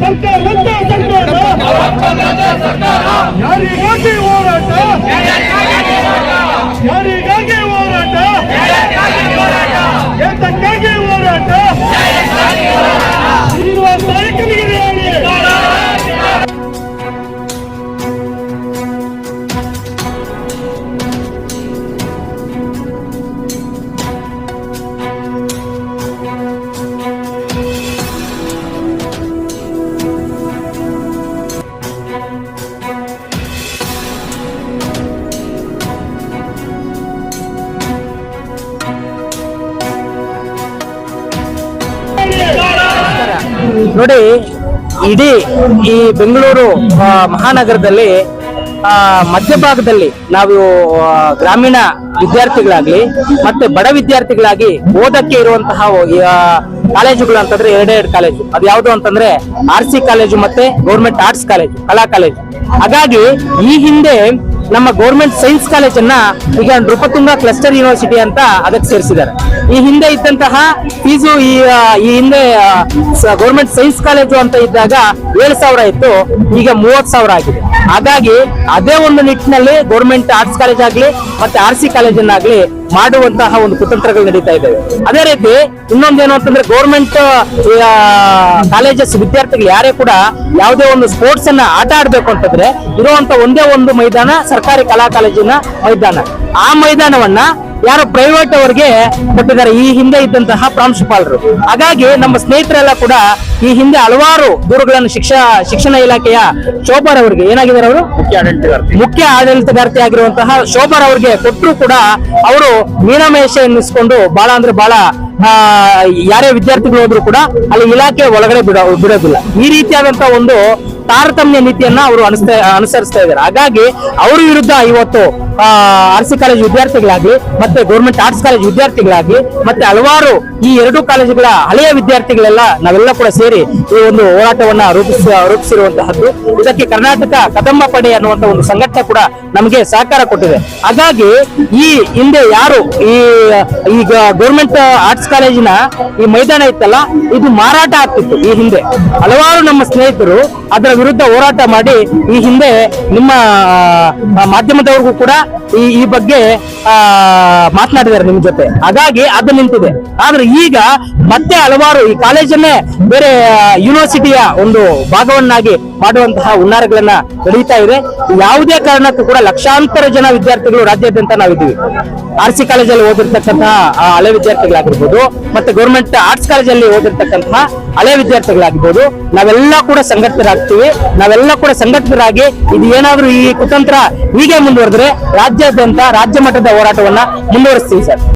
ಸರ್ಕಾರ ಒಂದೇ ಸರ್ಕಾರ. ಯಾರಿಗಾಗಿ ಹೋರಾಟ? ನೋಡಿ, ಇಡೀ ಈ ಬೆಂಗಳೂರು ಮಹಾನಗರದಲ್ಲಿ ಮಧ್ಯಭಾಗದಲ್ಲಿ ನಾವು ಗ್ರಾಮೀಣ ವಿದ್ಯಾರ್ಥಿಗಳಾಗ್ಲಿ ಮತ್ತೆ ಬಡ ವಿದ್ಯಾರ್ಥಿಗಳಾಗಿ ಓದಕ್ಕೆ ಇರುವಂತಹ ಕಾಲೇಜುಗಳು ಅಂತಂದ್ರೆ ಎರಡೇ ಎರಡು ಕಾಲೇಜು. ಅದು ಯಾವುದು ಅಂತಂದ್ರೆ ಆರ್ ಸಿ ಕಾಲೇಜು ಮತ್ತೆ ಗೌರ್ಮೆಂಟ್ ಆರ್ಟ್ಸ್ ಕಾಲೇಜು, ಕಲಾ ಕಾಲೇಜು. ಹಾಗಾಗಿ ಈ ಹಿಂದೆ ನಮ್ಮ ಗೌರ್ಮೆಂಟ್ ಸೈನ್ಸ್ ಕಾಲೇಜನ್ನ ಈಗ ನೃಪತುಂಗ ಕ್ಲಸ್ಟರ್ ಯೂನಿವರ್ಸಿಟಿ ಅಂತ ಅದಕ್ಕೆ ಸೇರಿಸಿದ್ದಾರೆ. ಈ ಹಿಂದೆ ಇದ್ದಂತಹ ಫೀಸು ಈ ಈ ಹಿಂದೆ ಗೌರ್ಮೆಂಟ್ ಸೈನ್ಸ್ ಕಾಲೇಜು ಅಂತ ಇದ್ದಾಗ ಏಳು ಸಾವಿರ ಇತ್ತು, ಈಗ ಮೂವತ್ ಸಾವಿರ ಆಗಿದೆ. ಹಾಗಾಗಿ ಅದೇ ಒಂದು ನಿಟ್ಟಿನಲ್ಲಿ ಗೌರ್ಮೆಂಟ್ ಆರ್ಟ್ಸ್ ಕಾಲೇಜ್ ಆಗ್ಲಿ, ಮತ್ತೆ ಆರ್ ಸಿ ಕಾಲೇಜನ್ನಾಗ್ಲಿ ಮಾಡುವಂತಹ ಒಂದು ಕುತಂತ್ರಗಳು ನಡೀತಾ ಇದ್ದಾವೆ. ಅದೇ ರೀತಿ ಇನ್ನೊಂದೇನು ಅಂತಂದ್ರೆ ಗೌರ್ಮೆಂಟ್ ಕಾಲೇಜಸ್ ವಿದ್ಯಾರ್ಥಿಗಳು ಯಾರೇ ಕೂಡ ಯಾವುದೇ ಒಂದು ಸ್ಪೋರ್ಟ್ಸ್ ಅನ್ನ ಆಟ ಆಡ್ಬೇಕು ಅಂತಂದ್ರೆ ಇರುವಂತ ಒಂದೇ ಒಂದು ಮೈದಾನ ಸರ್ಕಾರಿ ಕಲಾ ಕಾಲೇಜಿನ ಮೈದಾನ. ಆ ಮೈದಾನವನ್ನ ಯಾರು ಪ್ರೈವೇಟ್ ಅವರಿಗೆ ಕೊಟ್ಟಿದ್ದಾರೆ. ಈ ಹಿಂದೆ ಇದ್ದಂತಹ ಪ್ರಾಂಶುಪಾಲರು. ಹಾಗಾಗಿ ನಮ್ಮ ಸ್ನೇಹಿತರೆಲ್ಲ ಕೂಡ ಈ ಹಿಂದೆ ಹಲವಾರು ದೂರುಗಳನ್ನು ಶಿಕ್ಷಣ ಶಿಕ್ಷಣ ಇಲಾಖೆಯ ಶೋಭಾರ್ ಅವರಿಗೆ ಏನಾಗಿದ್ದಾರೆ ಅವರು? ಮುಖ್ಯ ಆಡಳಿತಗಾರ್ತಿ. ಮುಖ್ಯ ಆಡಳಿತಗಾರ್ತಿ ಆಗಿರುವಂತಹ ಶೋಭಾರ್ ಅವರಿಗೆ ಕೊಟ್ಟರು ಕೂಡ ಅವರು ಮೀನಮೇಷ ಎನ್ನಿಸ್ಕೊಂಡು ಬಹಳ ಅಂದ್ರೆ ಬಹಳ ಆ, ಯಾರೇ ವಿದ್ಯಾರ್ಥಿಗಳು ಹೋದ್ರು ಕೂಡ ಅಲ್ಲಿ ಇಲಾಖೆ ಒಳಗಡೆ ಬಿಡೋ ಬಿಡೋದಿಲ್ಲ. ಈ ರೀತಿಯಾದಂತಹ ಒಂದು ತಾರತಮ್ಯ ನೀತಿಯನ್ನ ಅವರು ಅನುಸರಿಸ್ತಾ ಇದ್ದಾರೆ ಹಾಗಾಗಿ ಅವ್ರ ವಿರುದ್ಧ ಇವತ್ತು ಆರ್ ಸಿ ಕಾಲೇಜ್ ವಿದ್ಯಾರ್ಥಿಗಳಾಗಿ ಮತ್ತೆ ಗೌರ್ಮೆಂಟ್ ಆರ್ಟ್ಸ್ ಕಾಲೇಜ್ ವಿದ್ಯಾರ್ಥಿಗಳಾಗಿ ಮತ್ತೆ ಹಲವಾರು ಈ ಎರಡು ಕಾಲೇಜುಗಳ ಹಳೆಯ ವಿದ್ಯಾರ್ಥಿಗಳೆಲ್ಲ ನಾವೆಲ್ಲ ಕೂಡ ಸೇರಿ ಈ ಒಂದು ಹೋರಾಟವನ್ನ ರೂಪಿಸ, ರೂಪಿಸಿರುವಂತಹದ್ದು. ಇದಕ್ಕೆ ಕರ್ನಾಟಕ ಕದಂಬ ಪಡೆ ಅನ್ನುವಂತ ಒಂದು ಸಂಘಟನೆ ಕೂಡ ನಮಗೆ ಸಹಕಾರ ಕೊಟ್ಟಿದೆ. ಹಾಗಾಗಿ ಈ ಹಿಂದೆ ಯಾರು ಈ ಈಗ ಗೌರ್ಮೆಂಟ್ ಆರ್ಟ್ಸ್ ಕಾಲೇಜಿನ ಈ ಮೈದಾನ ಇತ್ತಲ್ಲ, ಇದು ಮಾರಾಟ ಆಗ್ತಿತ್ತು ಈ ಹಿಂದೆ. ಹಲವಾರು ನಮ್ಮ ಸ್ನೇಹಿತರು ಅದರ ವಿರುದ್ಧ ಹೋರಾಟ ಮಾಡಿ ಈ ಹಿಂದೆ ನಿಮ್ಮ ಮಾಧ್ಯಮದವರಿಗೂ ಕೂಡ ಈ ಈ ಬಗ್ಗೆ ಮಾತನಾಡಿದ್ದಾರೆ ನಿಮ್ ಜೊತೆ. ಹಾಗಾಗಿ ಅದು ನಿಂತಿದೆ. ಆದ್ರೆ ಈಗ ಮತ್ತೆ ಹಲವಾರು ಈ ಕಾಲೇಜನ್ನೇ ಬೇರೆ ಯೂನಿವರ್ಸಿಟಿಯ ಒಂದು ಭಾಗವನ್ನಾಗಿ ಮಾಡುವಂತಹ ಹುನ್ನಾರಗಳನ್ನ ನಡೀತಾ ಇದೆ. ಯಾವುದೇ ಕಾರಣಕ್ಕೂ ಕೂಡ ಲಕ್ಷಾಂತರ ಜನ ವಿದ್ಯಾರ್ಥಿಗಳು ರಾಜ್ಯಾದ್ಯಂತ ನಾವಿದ್ದೀವಿ. ಆರ್ ಸಿ ಕಾಲೇಜಲ್ಲಿ ಓದಿರ್ತಕ್ಕಂತಹ ಹಳೆ ವಿದ್ಯಾರ್ಥಿಗಳಾಗಿರ್ಬೋದು, ಮತ್ತೆ ಗೌರ್ಮೆಂಟ್ ಆರ್ಟ್ಸ್ ಕಾಲೇಜಲ್ಲಿ ಓದಿರ್ತಕ್ಕಂತಹ ಹಳೆ ವಿದ್ಯಾರ್ಥಿಗಳಾಗಿರ್ಬೋದು, ನಾವೆಲ್ಲ ಕೂಡ ಸಂಘಟಿತರಾಗ್ತೀವಿ. ನಾವೆಲ್ಲ ಕೂಡ ಸಂಘಟಿತರಾಗಿ ಇದು ಏನಾದ್ರೂ ಈ ಕುತಂತ್ರ ಹೀಗೆ ಮುಂದುವರೆದ್ರೆ ರಾಜ್ಯಾದ್ಯಂತ ರಾಜ್ಯ ಮಟ್ಟದ ಹೋರಾಟವನ್ನ ಮುಂದುವರಿಸ್ತೀವಿ ಸರ್.